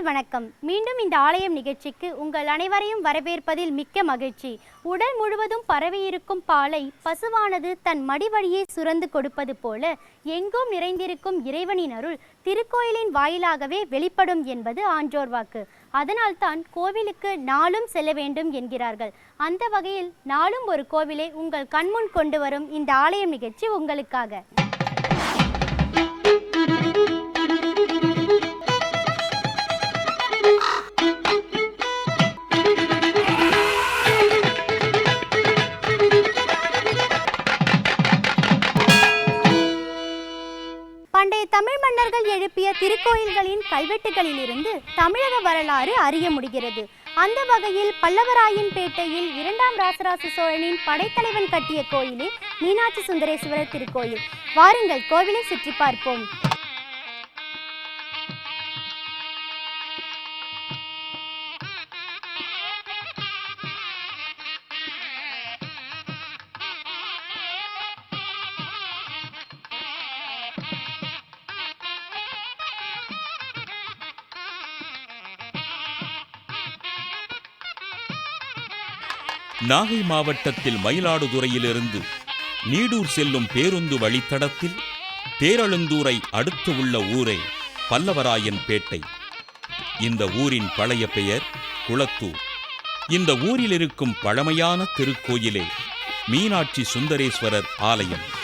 மக்கள் வணக்கம். மீண்டும் இந்த ஆலயம் நிகழ்ச்சிக்கு உங்கள் அனைவரையும் வரவேற்பதில் மிக்க மகிழ்ச்சி. உடல் முழுவதும் பரவியிருக்கும் பாலை பசுவானது தன் மடி வழியே சுரந்து கொடுப்பது போல எங்கும் நிறைந்திருக்கும் இறைவனின் அருள் திருக்கோயிலின் வாயிலாகவே வெளிப்படும் என்பது ஆன்றோர் வாக்கு. அதனால்தான் கோவிலுக்கு நாளும் செல்ல வேண்டும் என்கிறார்கள். அந்த வகையில் நாளும் ஒரு கோவிலை உங்கள் கண்முன் கொண்டு வரும் இந்த ஆலயம் நிகழ்ச்சி உங்களுக்காக. கல்வெட்டுகளிலிருந்து தமிழக வரலாறு அறிய முடிகிறது. அந்த வகையில் பல்லவராயன் பேட்டையில் இரண்டாம் ராசராச சோழனின் படைத்தலைவன் கட்டிய கோயிலே மீனாட்சி சுந்தரேஸ்வரர் திருக்கோயில். வாருங்கள் கோவிலை சுற்றி பார்ப்போம். நாகை மாவட்டத்தில் மயிலாடுதுறையிலிருந்து நீடூர் செல்லும் பேருந்து வழித்தடத்தில் தேரழுந்தூரை அடுத்து உள்ள ஊரே பல்லவராயன் பேட்டை. இந்த ஊரின் பழைய பெயர் குளத்தூர். இந்த ஊரில் இருக்கும் பழமையான திருக்கோயிலே மீனாட்சி சுந்தரேஸ்வரர் ஆலயம்.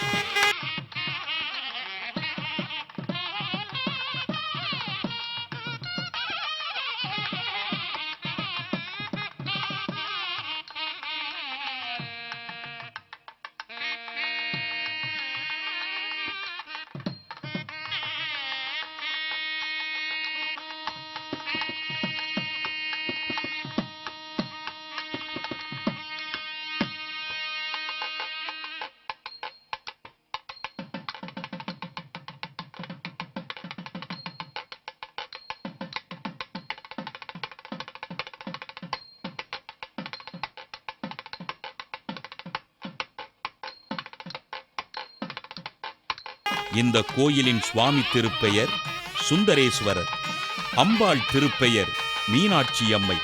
இந்த கோயிலின் சுவாமி திருப்பெயர் சுந்தரேஸ்வரர் அம்பாள் திருப்பெயர் மீனாட்சி அம்மை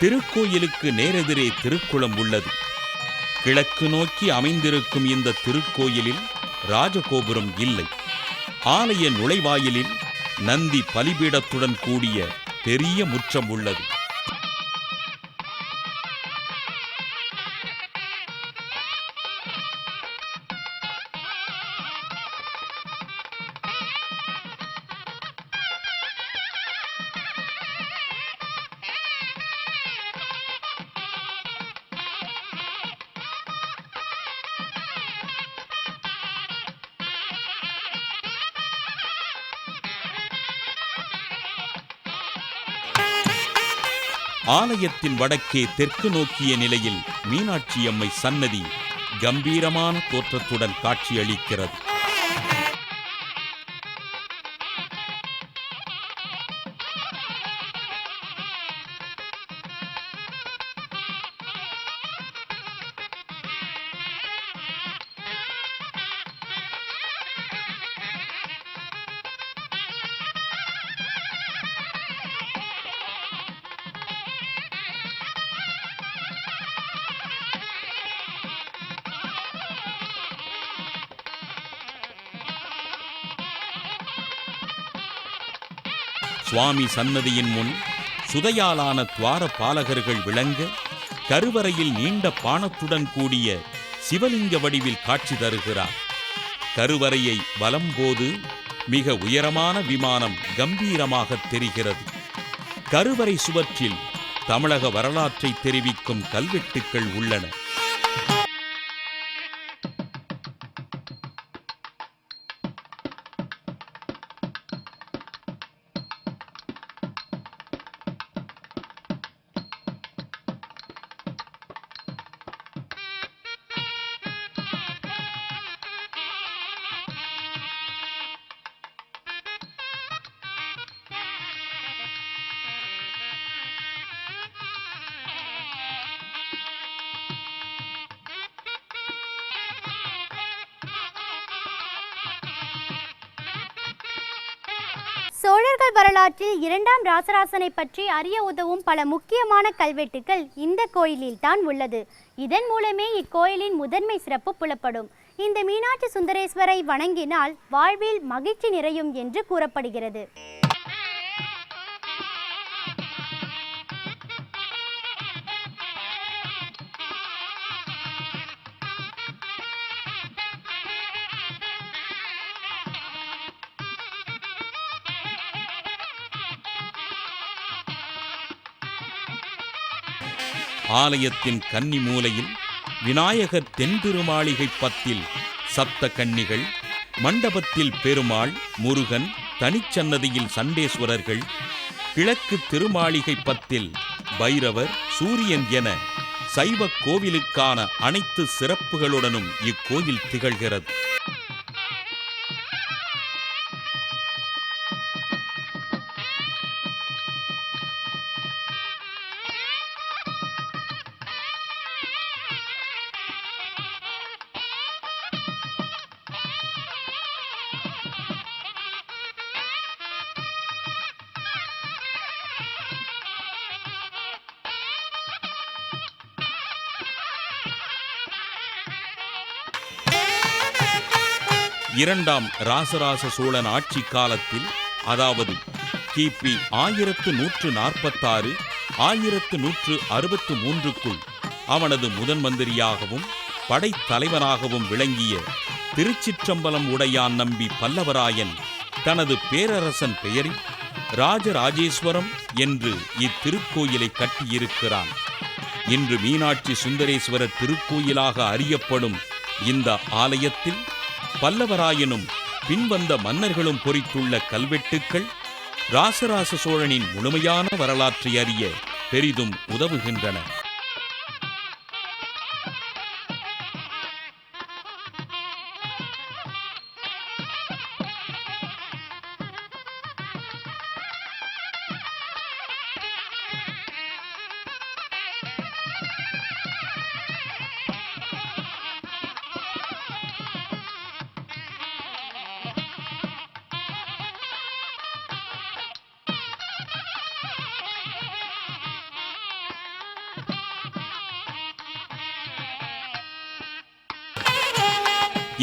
திருக்கோயிலுக்கு நேரெதிரே திருக்குளம் உள்ளது. கிழக்கு நோக்கி அமைந்திருக்கும் இந்த திருக்கோயிலில் ராஜகோபுரம் இல்லை. ஆலய நுழைவாயிலில் நந்தி பலிபீடத்துடன் கூடிய பெரிய முற்றம் உள்ளது. ஆலயத்தின் வடக்கே தெற்கு நோக்கிய நிலையில் மீனாட்சி அம்மை சன்னதி கம்பீரமான தோற்றத்துடன் காட்சியளிக்கிறது. சுவாமி சன்னதியின் முன் சுதையாலான துவார பாலகர்கள் விளங்க கருவறையில் நீண்ட பானத்துடன் கூடிய சிவலிங்க வடிவில் காட்சி தருகிறார். கருவறையை வலம் போது மிக உயரமான விமானம் கம்பீரமாக தெரிகிறது. கருவறை சுவற்றில் தமிழக வரலாற்றை தெரிவிக்கும் கல்வெட்டுக்கள் உள்ளன. சோழர்கள் வரலாற்றில் இரண்டாம் ராசராசனை பற்றி அறிய உதவும் பல முக்கியமான கல்வெட்டுகள் இந்த கோயிலில் தான் உள்ளது. இதன் மூலமே இக்கோயிலின் முதன்மை சிறப்பு புலப்படும். இந்த மீனாட்சி சுந்தரேஸ்வரை வணங்கினால் வாழ்வில் மகிழ்ச்சி நிறையும் என்று கூறப்படுகிறது. ஆலயத்தின் கன்னி மூலையில் விநாயகர் தென்பெருமாளிகை பத்தில் சப்த கன்னிகள் மண்டபத்தில் பெருமாள் முருகன் தனிச்சன்னதியில் சண்டேஸ்வரர்கள் கிழக்கு திருமாளிகை பத்தில் பைரவர் சூரியன் என சைவ கோவிலுக்கான அனைத்து சிறப்புகளுடனும் இக்கோயில் திகழ்கிறது. இரண்டாம் ராசராச சோழன் ஆட்சி காலத்தில் அதாவது கிபி ஆயிரத்து நூற்று நாற்பத்தாறு ஆயிரத்து நூற்று அறுபத்து மூன்றுக்குள் அவனது முதன் மந்திரியாகவும் படைத்தலைவனாகவும் விளங்கிய திருச்சிற்றம்பலம் உடையான் நம்பி பல்லவராயன் தனது பேரரசன் பெயரில் ராஜராஜேஸ்வரம் என்று இத்திருக்கோயிலை கட்டியிருக்கிறான். இன்று மீனாட்சி சுந்தரேஸ்வரர் திருக்கோயிலாக அறியப்படும் இந்த ஆலயத்தில் பல்லவராயனும் பின்வந்த மன்னர்களும் பொறித்துள்ள கல்வெட்டுக்கள் ராசராச சோழனின் முழுமையான வரலாற்றை அறிய பெரிதும் உதவுகின்றன.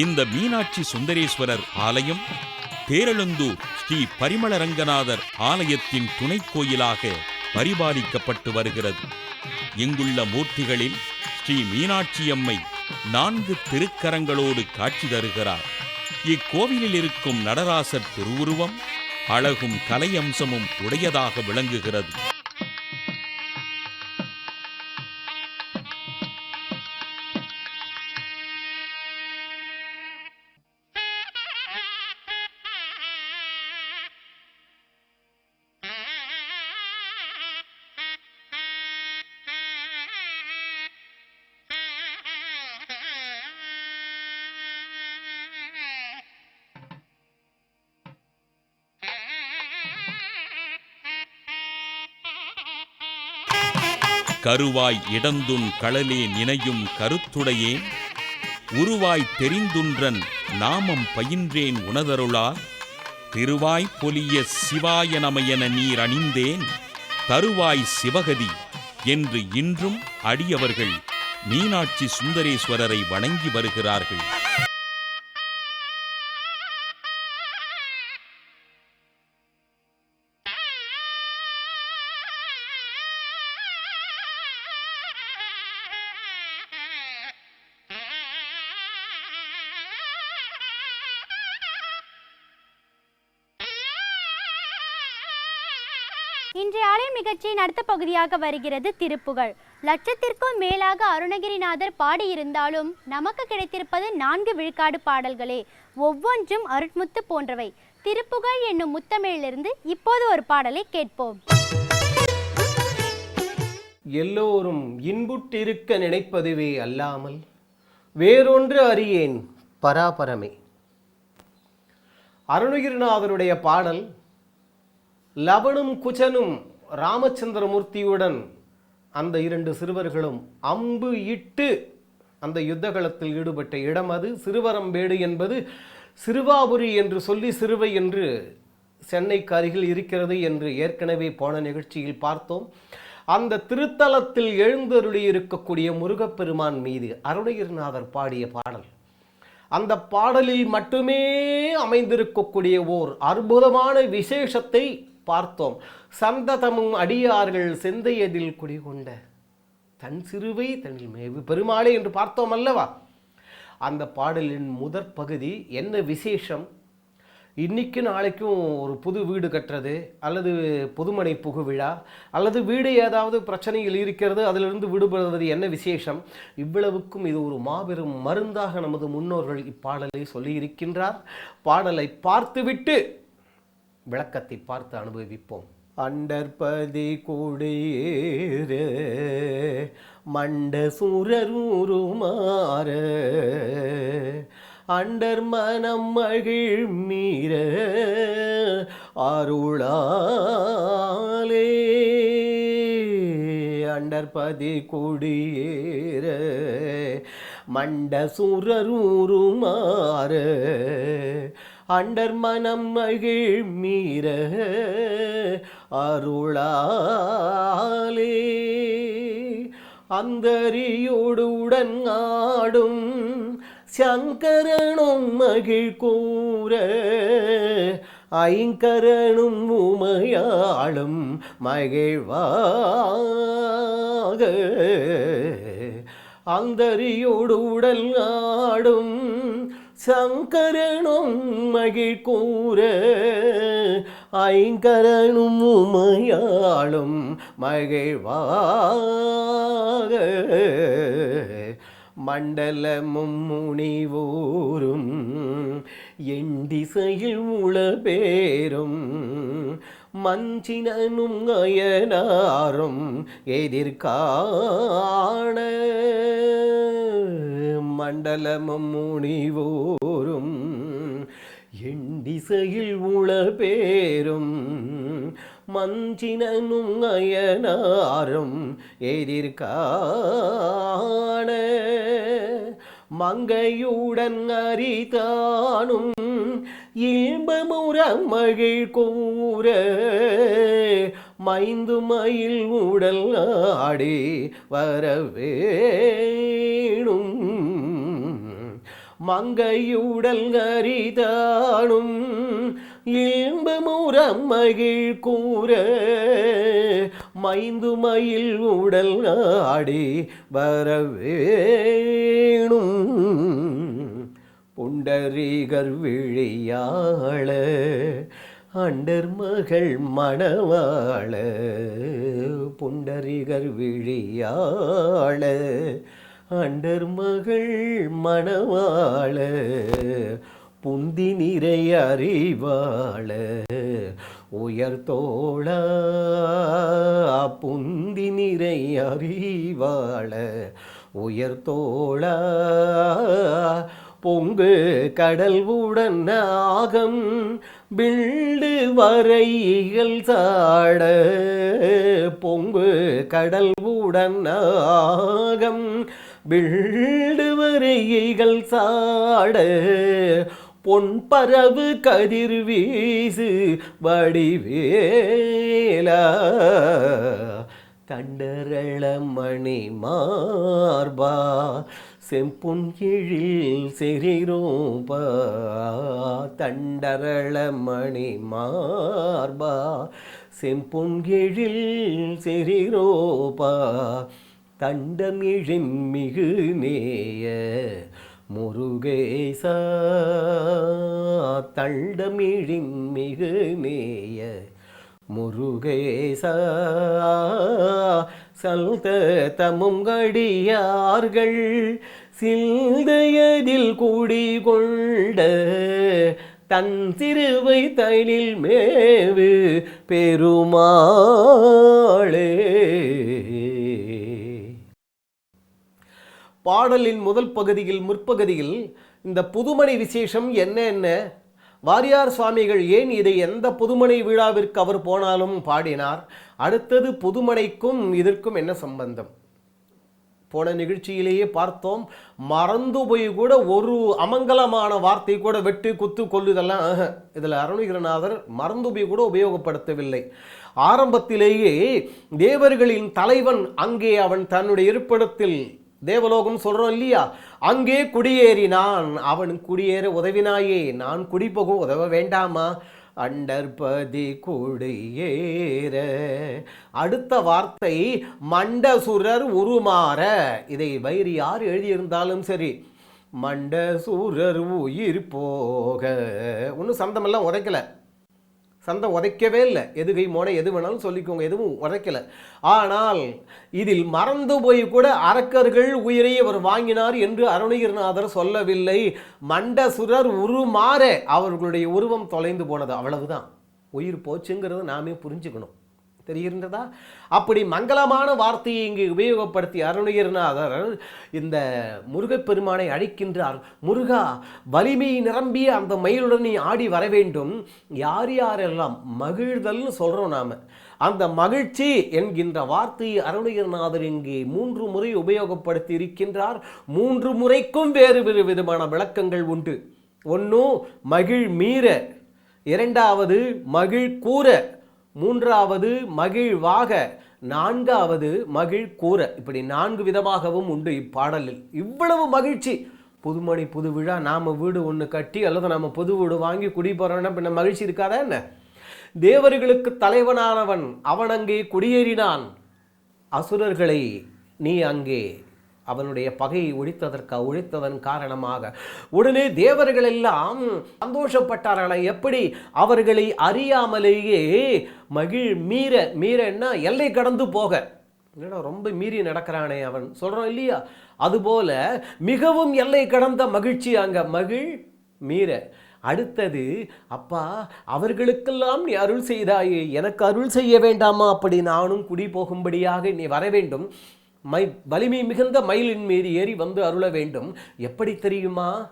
இந்த மீனாட்சி சுந்தரேஸ்வரர் ஆலயம் பேரழுந்தூர் ஸ்ரீ பரிமள ரங்கநாதர் ஆலயத்தின் துணை கோயிலாக பரிபாலிக்கப்பட்டு வருகிறது. இங்குள்ள மூர்த்திகளில் ஸ்ரீ மீனாட்சியம்மை நான்கு திருக்கரங்களோடு காட்சி தருகிறார். இக்கோவிலில் இருக்கும் நடராசர் திருவுருவம் அழகும் கலையம்சமும் உடையதாக விளங்குகிறது. கருவாய் இடந்துன் களலே நினையும் கருத்துடையேன் உருவாய் தெரிந்துன்றன் நாமம் பயின்றேன் உணதருளா திருவாய் பொலிய சிவாய நமயன நீர் அணிந்தேன் தருவாய் சிவகதி என்று இன்றும் அடியவர்கள் மீனாட்சி சுந்தரேஸ்வரரை வணங்கி வருகிறார்கள். நிகழ்ச்சியின் அடுத்த பகுதியாக வருகிறது திருப்புகழ். லட்சத்திற்கும் மேலாக அருணகிரிநாதர் பாடியிருந்தாலும் நமக்கு கிடைத்திருப்பது நான்கு விழுக்காடு பாடல்களே. ஒவ்வொன்றும் அருட்முத்து போன்றவை. திருப்புகழ் என்னும் முத்தமிழிலிருந்து இப்போது ஒரு பாடலை கேட்போம். எல்லோரும் இன்புற்றிருக்க நினைப்பதுவே அல்லாமல் வேறொன்று அறியேன் பராபரமே. அருணகிரிநாதருடைய பாடல் லவனும் குஜனும் ராமச்சந்திரமூர்த்தியுடன் அந்த இரண்டு சிறுவர்களும் அம்பு இட்டு அந்த யுத்தகலத்தில் ஈடுபட்ட இடம் அது. சிறுவரம்பேடு என்பது சிறுவாபுரி என்று சொல்லி சிறுவை என்று சென்னைக்கு அருகில் இருக்கிறது என்று ஏற்கனவே போன நிகழ்ச்சியில் பார்த்தோம். அந்த திருத்தலத்தில் எழுந்தருளி இருக்கக்கூடிய முருகப்பெருமான் மீது அருணகிரிநாதர் பாடிய பாடல். அந்த பாடலில் மட்டுமே அமைந்திருக்கக்கூடிய ஓர் அற்புதமான விசேஷத்தை பார்த்தோம். சந்ததமும் அடியார்கள் செந்தையதில் குடிகொண்ட. தன் சிறுவை தனில் மேவு பெருமாளே என்று பார்த்தோம் அல்லவா? அந்த பாடலின் முதற் பகுதி என்ன விசேஷம்? இன்றைக்கு நாளைக்கும் ஒரு புது வீடு கட்டுறது அல்லது புதுமனை புகு விழா அல்லது வீடு ஏதாவது பிரச்சனைகள் இருக்கிறது அதிலிருந்து விடுபடுவது என்ன விசேஷம்? இவ்வளவுக்கும் இது ஒரு மாபெரும் மருந்தாக நமது முன்னோர்கள் இப்பாடலை சொல்லியிருக்கின்றார். பாடலை பார்த்துவிட்டு விளக்கத்தை பார்த்து அனுபவிப்போம். அண்டற்பதி குடியேற மண்ட சுரரூருமாற அண்டர் மனம் மகிழ் மீற அருளாலே. அண்டற்பதி குடியேற மண்ட சுரரூருமாற அண்டர் மனம் மகிழ் மீற அருளாலே. அந்தரியோடு உடன் ஆடும் சங்கரனும் மகிழ் கூற ஐங்கரனும் உமையாளும் மகிழ்வாக அந்தரியோடு உடல் ஆடும் சங்கரனும் மகிழ் கூற ஐங்கரனும் உமையாளும் மகிழ்வாக. மண்டலமும் முனிவோரும் எண்டிசையில் உள பேரும் மஞ்சினனும் அயனாரும் எதிர்காண மண்டலமும் முனிவோரும் எண்டிசையில் உள பேரும் மஞ்சினனும் அயனாரும் எதிர்காண மங்கையுடன் அரிதானும் இன்பமுற மகிழ் கூற மைந்து மயில் உடல் ஆடி வரவேணும். மங்கையுடல் அரிதானும் இன்பமுற மகிழ் கூற மைந்து மயில் உடல் ஆடி வரவேணும். புண்டரீகர் விழியாள அண்டர் மகள் மணவாள புண்டரீகர் விழியாள அண்டர் மகள் மணவாள புந்தி நிறை அறிவாள உயர்தோழ புந்தி நிறை அறிவாள உயர்தோழ பொங்கு கடல் உடன் ஆகம் வில்டு வரைகள் சாட. பொங்கு கடல் உடன் ஆகம் வில்டு வரைகள் சாட. பொன் பரவு கதிர் வீசு வடிவேலா. தண்டரளமணி மார்பா செம்பொன் எழில் செறிரோபா தண்டரளமணி மார்பா. செம்பொன் எழில் செறிரோபா தண்டமிழின் மிகு நேய முருகேசா தண்டமிழின் மிகு நேய முருகேசா சல்த தமும் கடியார்கள் சிந்தையதில் குடிகொண்ட தன் சிறுவை தனில் மேவு பெருமாளே. பாடலின் முதல் பகுதியில் முற்பகுதியில் இந்த புதுமணி விசேஷம் என்ன என்ன? வாரியார் சுவாமிகள் ஏன் இதை எந்த புதுமனை விழாவிற்கு அவர் போனாலும் பாடினார்? அடுத்தது புதுமனைக்கும் இதற்கும் என்ன சம்பந்தம்? போன நிகழ்ச்சியிலேயே பார்த்தோம் மறந்து போய் கூட ஒரு அமங்கலமான வார்த்தை கூட வெட்டு குத்து கொள்ளுதெல்லாம் இதில் அருணகிரநாதர் மறந்து போய் கூட உபயோகப்படுத்தவில்லை. ஆரம்பத்திலேயே தேவர்களின் தலைவன் அங்கே அவன் தன்னுடைய இருப்பிடத்தில் தேவலோகம் சொல்கிறோம் இல்லையா? அங்கே குடியேறினான். அவன் குடியேற உதவினாயே. நான் குடிபோகும் உதவ வேண்டாமா? அண்டர்பதி குடியேற. அடுத்த வார்த்தை மண்டசுரர் உருமாற. இதை வைரி யார் எழுதியிருந்தாலும் சரி மண்டசூரர் உயிர் போக. ஒன்றும் சந்தமெல்லாம் உதைக்கல. சந்தம் உதைக்கவே இல்லை. எதுகை மோனை எது வேணாலும் சொல்லிக்கோங்க. எதுவும் உதைக்கலை. ஆனால் இதில் மறந்து போய் கூட அரக்கர்கள் உயிரை அவர் வாங்கினார் என்று அருணகிரிநாதர் சொல்லவில்லை. மண்டசுரர் உருமாற அவர்களுடைய உருவம் தொலைந்து போனது. அவ்வளவுதான். உயிர் போச்சுங்கிறது நாமே புரிஞ்சுக்கணும். தெரிகின்றதா? அப்படி மங்களமான வார்த்தையை இங்கு உபயோகப்படுத்தி அருணகிரிநாதர் இந்த முருகப்பெருமானை அழைக்கின்றார். முருகா வலிமை நிரம்பிய அந்த மயிலுடன் நீ ஆடி வர வேண்டும். யார் யாரெல்லாம் மகிழ்தல்னு சொல்கிறோம் நாம் அந்த மகிழ்ச்சி என்கின்ற வார்த்தையை அருணகிரிநாதர் இங்கே மூன்று முறை உபயோகப்படுத்தி இருக்கின்றார். மூன்று முறைக்கும் வேறு வேறு விதமான விளக்கங்கள் உண்டு. ஒன்றும் மகிழ் மீற. இரண்டாவது மகிழ் கூற. மூன்றாவது மகிழ்வாக நான்காவது மகிழ் கூற இப்படி நான்கு விதமாகவும் உண்டு இப்பாடலில். இவ்வளவு மகிழ்ச்சி! புதுமணி புது விழா நாம் வீடு ஒன்று கட்டி அல்லது நம்ம புது வீடு வாங்கி குடி போறோம்னா பின்ன மகிழ்ச்சி இருக்காதா என்ன? தேவர்களுக்கு தலைவனானவன் அவன் அங்கே குடியேறினான். அசுரர்களை நீ அங்கே அவனுடைய பகையை ஒழித்ததற்கு ஒழித்ததன் காரணமாக. உடனே தேவர்கள் எல்லாம் சந்தோஷப்பட்டார்களா? எப்படி? அவர்களை அறியாமலேயே மகிழ் மீற மீறன்னா எல்லை கடந்து போக. என்னடா ரொம்ப மீறி நடக்கிறானே அவன். சொல்கிறான் இல்லையா? அதுபோல மிகவும் எல்லை கடந்த மகிழ்ச்சி அங்கே. மகிழ் மீற. அடுத்தது அப்பா அவர்களுக்கெல்லாம் நீ அருள் செய்தாயே. எனக்கு அருள் செய்ய வேண்டாமா? அப்படி நானும் குடி போகும்படியாக நீ வர வேண்டும். மை வலிமை மிகுந்த மயிலின் மீது ஏறி வந்து அருள வேண்டும். எப்படி தெரியுமா?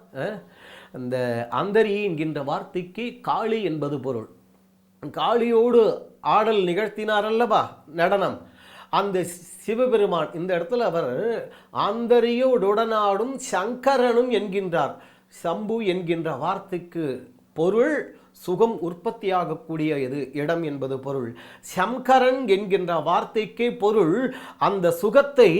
அந்த அந்தரி என்கின்ற வார்த்தைக்கு காளி என்பது பொருள். காளியோடு ஆடல் நிகழ்த்தினார் அல்லவா? நடனம். அந்த சிவபெருமான் இந்த இடத்துல அவர் ஆந்தரியோடுடனாடும் சங்கரனும் என்கின்றார். சம்பு என்கின்ற வார்த்தைக்கு பொருள் சுகம் உற்பத்தியாகக்கூடிய இது இடம் என்பது பொருள். சங்கரன் என்கின்ற வார்த்தைக்கே பொருள். அந்த சுகத்தை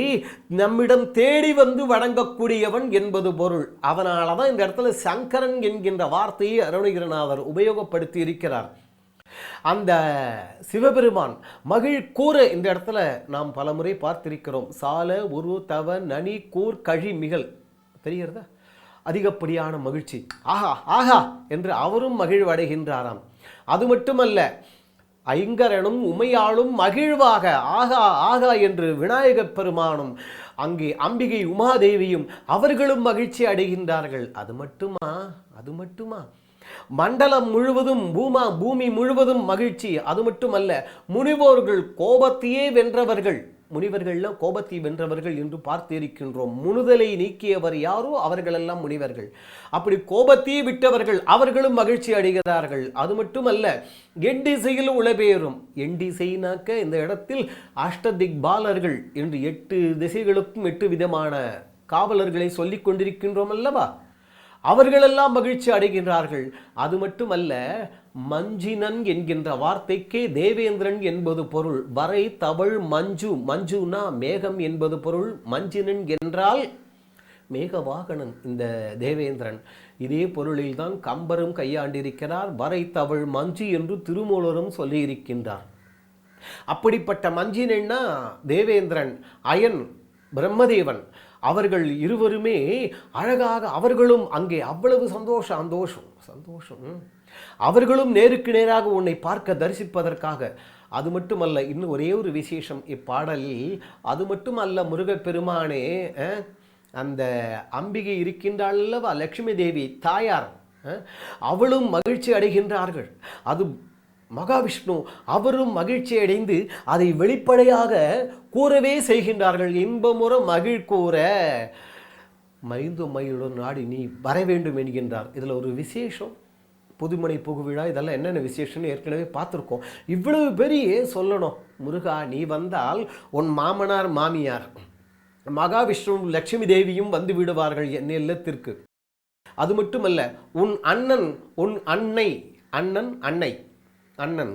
நம்மிடம் தேடி வந்து வழங்கக்கூடியவன் என்பது பொருள். அதனால தான் இந்த இடத்துல சங்கரன் என்கின்ற வார்த்தையை அருணகிரநாதர் உபயோகப்படுத்தி இருக்கிறார். அந்த சிவபெருமான் மகிழ் கூற இந்த இடத்துல நாம் பலமுறை பார்த்திருக்கிறோம். சால உரு தவ நனி கூர் கழி மிகல். தெரிகிறதா? அதிகப்படியான மகிழ்ச்சி. ஆஹா. ஆஹா என்று அவரும் மகிழ்வடைகின்றாராம். அது மட்டுமல்ல ஐங்கரனும் உமையாளும் மகிழ்வாக ஆகா ஆகா என்று விநாயகப் பெருமானும் அங்கே அம்பிகை உமாதேவியும் அவர்களும் மகிழ்ச்சி அடைகின்றார்கள். அது மட்டுமா? அது மட்டுமா? மண்டலம் முழுவதும் பூமா பூமி முழுவதும் மகிழ்ச்சி. அது மட்டுமல்ல முனிவோர்கள் கோபத்தையே வென்றவர்கள். முனிவர்கள்லாம் கோபத்தை வென்றவர்கள் என்று பார்த்திருக்கின்றோம் முனுதலை நீக்கியவர் யாரோ அவர்களெல்லாம் முனிவர்கள். அப்படி கோபத்தையே விட்டவர்கள் அவர்களும் மகிழ்ச்சி அடைகிறார்கள். அது மட்டுமல்ல எண்டிசையில் உளபேறும். எண்டிசைனாக்க இந்த இடத்தில் அஷ்டதிக் பாலர்கள் என்று எட்டு திசைகளுக்கும் எட்டு விதமான காவலர்களை சொல்லிக் கொண்டிருக்கின்றோம் அல்லவா? அவர்களெல்லாம் மகிழ்ச்சி அடைகின்றார்கள். அது மட்டுமல்ல மஞ்சினன் என்கின்ற வார்த்தைக்கே தேவேந்திரன் என்பது பொருள். வரை தவழ் மஞ்சு மஞ்சுனா மேகம் என்பது பொருள். மஞ்சினன் என்றால் மேகவாகனன் இந்த தேவேந்திரன். இதே பொருளில்தான் கம்பரும் கையாண்டிருக்கிறார். வரை தவழ் மஞ்சு என்று திருமூலரும் சொல்லியிருக்கின்றார். அப்படிப்பட்ட மஞ்சினன்னா தேவேந்திரன் அயன் பிரம்மதேவன். அவர்கள் இருவருமே அழகாக அவர்களும் அங்கே அவ்வளவு சந்தோஷம் சந்தோஷம் சந்தோஷம். அவர்களும் நேருக்கு நேராக உன்னை பார்க்க தரிசிப்பதற்காக. அது மட்டுமல்ல இன்னும் ஒரே ஒரு விசேஷம் இப்பாடலில் அது மட்டுமல்ல முருகப்பெருமானே அந்த அம்பிகை இருக்கின்றாள் அல்லவா? தேவி தாயார் அவளும் மகிழ்ச்சி அடைகின்றார்கள். அது மகாவிஷ்ணு அவரும் மகிழ்ச்சி அடைந்து அதை வெளிப்படையாக கூறவே செய்கின்றார்கள். இன்பமுற மகிழ் கூற. மைந்து மயிலுடன் நாடி நீ வர வேண்டும் என்கின்றார். இதில் ஒரு விசேஷம். புதுமனை புகுவிழா இதெல்லாம் என்னென்ன விசேஷம்னு ஏற்கனவே பார்த்துருக்கோம். இவ்வளவு பெரிய சொல்லணும். முருகா நீ வந்தால் உன் மாமனார் மாமியார் மகாவிஷ்ணு லட்சுமி தேவியும் வந்து விடுவார்கள் என் இல்லத்திற்கு. அது மட்டுமல்ல உன் அண்ணன் உன் அன்னை அண்ணன் அன்னை அண்ணன்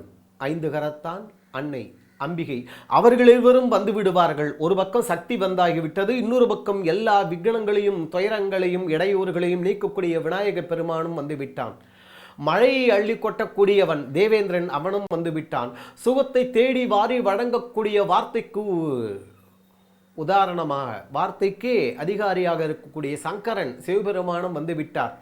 ஐந்து கரத்தான் அன்னை அம்பிகை அவர்கள் இருவரும் வந்து விடுவார்கள். ஒரு பக்கம் சக்தி வந்தாகிவிட்டது இன்னொரு பக்கம் எல்லா விக்னங்களையும் துயரங்களையும் இடையூறுகளையும் நீக்கக்கூடிய விநாயக பெருமானும் வந்து விட்டான். மழையை அள்ளி கொட்டக்கூடியவன் தேவேந்திரன் அவனும் வந்து விட்டான் சுகத்தை தேடி வாரி வழங்கக்கூடிய வார்த்தைக்கு உதாரணமாக வார்த்தைக்கே அதிகாரியாக இருக்கக்கூடிய சங்கரன் சிவபெருமானும் வந்து விட்டார்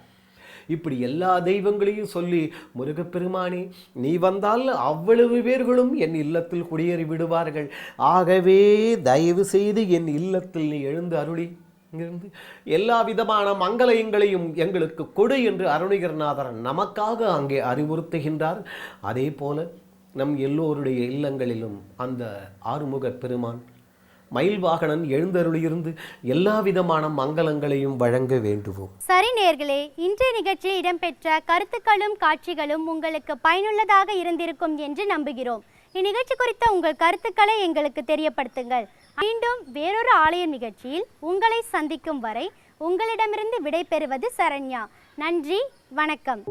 இப்படி எல்லா தெய்வங்களையும் சொல்லி முருகப்பெருமானே நீ வந்தால் அவ்வளவு பேர்களும் என் இல்லத்தில் குடியேறி விடுவார்கள் ஆகவே தயவு செய்து என் இல்லத்தில் நீ எழுந்து அருளி. இங்கிருந்து எல்லா விதமான மங்களயங்களையும் எங்களுக்கு கொடு என்று அருணகிரிநாதர் நமக்காக அங்கே அறிவுறுத்துகின்றார். அதே போல நம் எல்லோருடைய இல்லங்களிலும் அந்த ஆறுமுக பெருமான் மயில் வாகனன் எழுந்தருளியிருந்து எல்லா விதமான மங்களங்களையும் வழங்க வேண்டுவோம். சரி நேர்களே இன்றைய நிகழ்ச்சியில் இடம்பெற்ற கருத்துக்களும் காட்சிகளும் உங்களுக்கு பயனுள்ளதாக இருந்திருக்கும் என்று நம்புகிறோம். இந்நிகழ்ச்சி குறித்த உங்கள் கருத்துக்களை எங்களுக்கு தெரியப்படுத்துங்கள். மீண்டும் வேறொரு ஆலய நிகழ்ச்சியில் உங்களை சந்திக்கும் வரை உங்களிடமிருந்து விடைபெறுவது சரண்யா. நன்றி வணக்கம்.